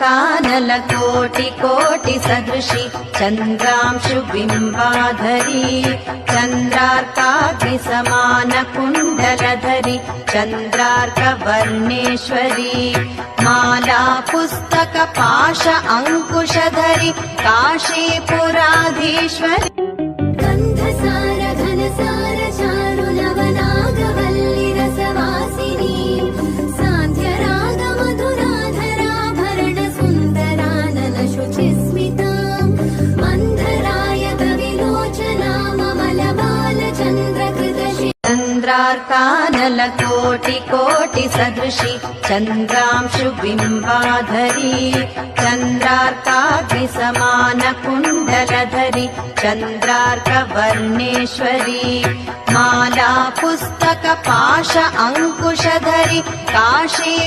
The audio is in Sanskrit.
कानलकोटिकोटिसदृशि चन्द्रांशुबिम्बाधरी चन्द्रार्काग्निसमानकुण्डलधरि चन्द्रार्कवर्णेश्वरी माला पुस्तकपाश अङ्कुशधरि काशीपुराधीश्वरी चन्द्रार्कानलकोटिकोटिसदृशि चन्द्रांशुबिम्बाधरी चन्द्रार्काग्निसमानकुण्डलधरि चन्द्रार्कवर्णेश्वरी माला पुस्तकपाश अङ्कुशधरि काशीपुराधीश्वरी